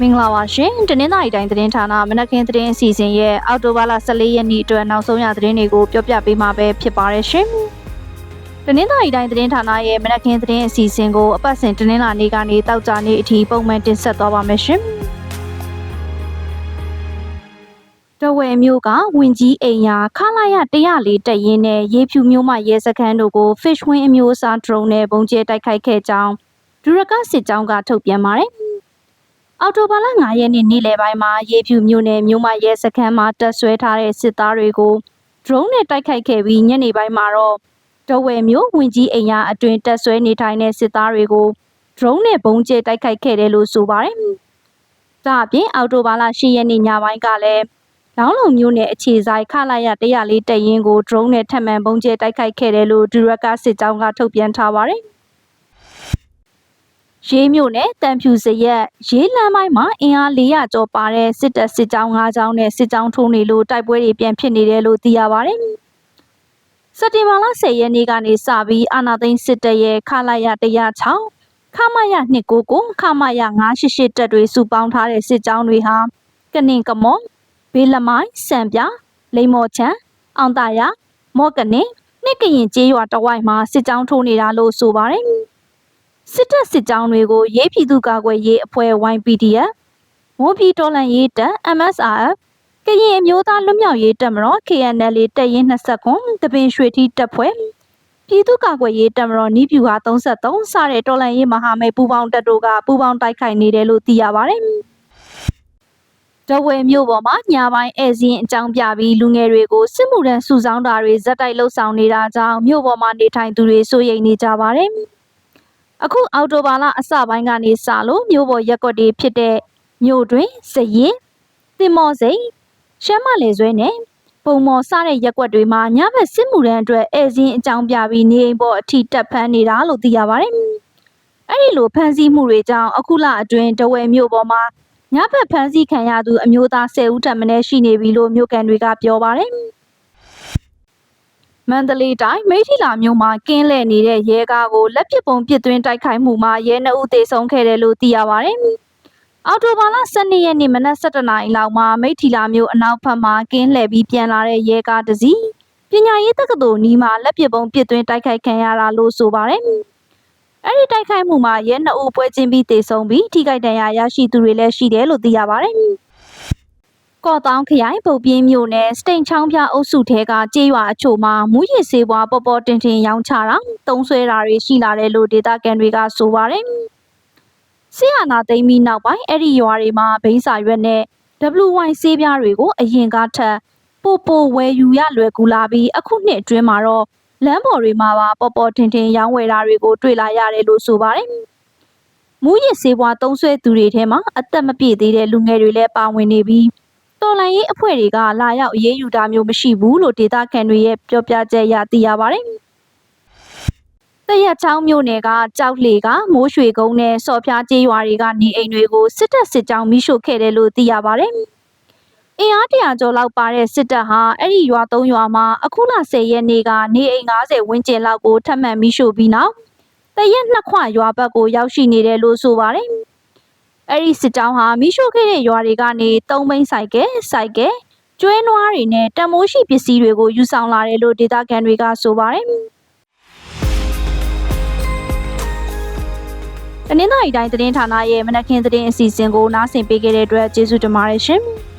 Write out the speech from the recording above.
မင်္ဂလာပါရှင်တနင်္သာရီတိုင်းသတင်းဌာနမနက်ခင်းသတင်းအစီအစဉ်ရဲ့အောက်တိုဘာလ14ရက်နေ့အတွက်နောက်ဆုံးရသတင်းတွေကိုပြောပြပေးမှာပဲဖြစ်ပါတယ်ရှင်တနင်္သာရီတိုင်းသတင်းဌာနရဲ့မနက်ခင်းသတင်းအစီအစဉ်ကိုအပတ်စဉ်တနင်္လာနေ့ကနေတောက်ကြနေ့အထိပုံမှန်တင်ဆက်သွားပါမယ်ရှင်တဝဲမျိုးကဝင်ကြီးအိမ်ယာခလာရ104တက်ရင်နဲ့ရေဖြူမျိုးမှရဲစခန်းတို့ကို fish wing အမျိုးအစား drone နဲ့ပုံကျဲတိုက်ခိုက်ခဲ့ကြောင်းဒူရကစစ်ကြောင်းကထုတ်ပြန်ပါတယ် အော်တိုဘာလ9ရက်နေ့နေ့လယ်ပိုင်းမှာရေဖြူမြို့နယ်မြို့မရဲစခန်းမှာတပ်ဆွဲထားတဲ့စစ်သားတွေကို drone နဲ့တိုက်ခိုက်ခဲ့ပြီးညနေပိုင်းမှာတော့ဒဝဲမြို့ဝင်ကြီးအိမ်ယာအတွင်တပ်ဆွဲနေထိုင်တဲ့စစ်သားတွေကို drone နဲ့ပုံကျဲတိုက်ခိုက်ခဲ့တယ်လို့ဆိုပါတယ်။ဒါအပြင်အော်တိုဘာလ10ရက်နေ့ညပိုင်းကလည်းလောင်းလုံမျိုးနယ်အခြေဆိုင်ခလာရ104တက်ရင်ကို drone နဲ့ထပ်မံပုံကျဲတိုက်ခိုက်ခဲ့တယ်လို့ဒူရကစစ်ကြောင်းကထုတ်ပြန်ထားပါတယ်။ ရေးမြို့နယ်တန်ဖြူစရက်ရေးလမ်းပိုင်းမှာအင်အား400ကျော်ပါတဲ့စစ်တပ်စစ်ကြောင်း5ကြောင်းနဲ့စစ်ကြောင်းထိုးနေလို့တိုက်ပွဲတွေပြန်ဖြစ်နေတယ်လို့သိရပါတယ်။စက်တင်ဘာလ10ရက်နေ့ကနေစပြီးအာနာသိန်းစစ်တပ်ရဲ့ခလာရ106ခမရ299ခမရ988တပ်တွေစုပေါင်းထားတဲ့စစ်ကြောင်းတွေဟာကနင်ကမော့ဘေးလမိုင်းစံပြလိမ္မော်ချံအောင်တာရမော့ကနင်နှစ်ကရင်ကျေးရွာတဝိုက်မှာစစ်ကြောင်းထိုးနေတာလို့ဆိုပါတယ်။ စစ်တပ်စစ်ကြောင်းတွေကိုရေးပြည်သူ့ကာကွယ်ရေးအဖွဲ့ YPDF မွန်ပြည်တော်လှန်ရေးတပ် MSRF ကရင်အမျိုးသားလွတ်မြောက်ရေးတပ်မတော် KNL တပ်ရင်း29တပင်ရွှေထီးတပ်ဖွဲ့ပြည်သူ့ကာကွယ်ရေးတပ်မတော်နီးပြူဟာ33စတဲ့တော်လှန်ရေးမဟာမိတ်ပူးပေါင်းတပ်တို့ကပူးပေါင်းတိုက်ခိုက်နေတယ်လို့သိရပါတယ်။ဒဝဲမြို့ပေါ်မှာညပိုင်းဧည့်စင်းအကြောင်းပြပြီးလူငယ်တွေကိုစစ်မှုထမ်းစုဆောင်းတာတွေဇက်တိုက်လှုပ်ဆောင်နေတာကြောင့်မြို့ပေါ်မှာနေထိုင်သူတွေစိုးရိမ်နေကြပါတယ်။ အခုအော်တိုဘာလအစပိုင်းကနေစလို့မြို့ပေါ်ရက်ကွက်တွေဖြစ်တဲ့မြို့တွင်စရင်တင်မော်စိန်ရှမ်းမလေဆွဲနဲ့ပုံမော်စတဲ့ရက်ကွက်တွေမှာညဘက်စစ်မှုထမ်းအတွက်ဧည့်စင်းအကြောင်းပြပြီးနေအိမ်ပေါ်အထိတက်ဖမ်းနေတာလို့သိရပါတယ်။အဲ့ဒီလိုဖမ်းဆီးမှုတွေကြောင့်အခုလအတွင်းဒဝဲမြို့ပေါ်မှာညဘက်ဖမ်းဆီးခံရသူအမျိုးသား10ဦးထပ်မံရှိနေပြီလို့မြို့ကန်တွေကပြောပါတယ်။ မန္တလေးတိုင်းမိထီလာမြို့မှာကင်းလှည့်နေတဲ့ရဲကားကိုလက်ပစ်ပုံပစ်သွင်းတိုက်ခိုက်မှုမှာရဲနှုတ်ဦးသေဆုံးခဲ့တယ်လို့သိရပါတယ်။အော်တိုဘာလ12ရက်နေ့မနက်7:00နာရီလောက်မှာမိထီလာမြို့အနောက်ဘက်မှာကင်းလှည့်ပြီးပြန်လာတဲ့ရဲကားတစ်စီးပညာရေးတက္ကသိုလ်နီးမှာလက်ပစ်ပုံပစ်သွင်းတိုက်ခိုက်ခံရတာလို့ဆိုပါတယ်။အဲ့ဒီတိုက်ခိုက်မှုမှာရဲနှစ်ဦးပွဲချင်းပြီးတေဆုံးပြီးထိခိုက်ဒဏ်ရာရရှိသူတွေလည်းရှိတယ်လို့သိရပါတယ်။ ကော့တောင်းခရိုင်ပုတ်ပြင်းမြို့နယ်စတိန်ချောင်းပြအုပ်စုထဲကကြေးရွာအချို့မှာမူရစ်ဆေးပွားပေါ်ပေါ်တင်တင်ရောင်းချတာတုံးဆွဲတာတွေရှိလာတယ်လို့ဒေသခံတွေကဆိုပါတယ်။ဆီယနာသိမ်းပြီးနောက်ပိုင်းအဲ့ဒီရွာတွေမှာဘိန်းစာရွက်နဲ့ WY ဆေးပြားတွေကိုအရင်ကထက်ပိုပိုဝယ်ယူရလွယ်ကူလာပြီးအခုနှစ်အတွင်းမှာတော့လမ်းပေါ်တွေမှာပါပေါ်ပေါ်ထင်ထင်ရောင်းဝယ်တာတွေကိုတွေ့လာရတယ်လို့ဆိုပါတယ်။မူရစ်ဆေးပွားသုံးဆွဲသူတွေထဲမှာအသက်မပြည့်သေးတဲ့လူငယ်တွေလည်းပါဝင်နေပြီး တော်လိုင်းရေးအဖွဲ့တွေကလာရောက်အေးအေးယူတာမျိုးမရှိဘူးလို့ဒေသခံတွေရဲ့ပြောပြချက်အရသိရပါတယ်။တရက်ချောင်းမြို့နယ်ကကြောက်လေကမိုးရွှေကုန်းနဲ့စော်ဖျားကျေးရွာတွေကနေအိမ်တွေကိုစစ်တပ်စစ်ကြောင်းမိရှို့ခဲ့တယ်လို့သိရပါတယ်။အင်အားတရာကျော်လောက်ပါတဲ့စစ်တပ်ဟာအဲ့ဒီရွာသုံးရွာမှာအခုလ10ရက်နေ့ကနေအိမ်90ဝန်းကျင်လောက်ကိုထပ်မံမိရှို့ပြီးနောက်တရက်နှစ်ခွရွာဘက်ကိုရောက်ရှိနေတယ်လို့ဆိုပါတယ်။ အဲ့ဒီစစ်တောင်းဟာမိရှို့ခဲ့တဲ့ရွာတွေကနေသုံးဘိန်းဆိုင်ကယ်စိုက်ကယ်ကျွဲနွားတွေနဲ့တမိုးရှိပစ္စည်းတွေကိုယူဆောင်လာတယ်လို့ဒေသခံတွေကဆိုပါတယ်။တနင်္သာရီတိုင်းသတင်းဌာနရဲ့မနက်ခင်းသတင်းအစီအစဉ်ကိုနားဆင်ပေးခဲ့တဲ့အတွက်ကျေးဇူးတင်ပါတယ်ရှင်။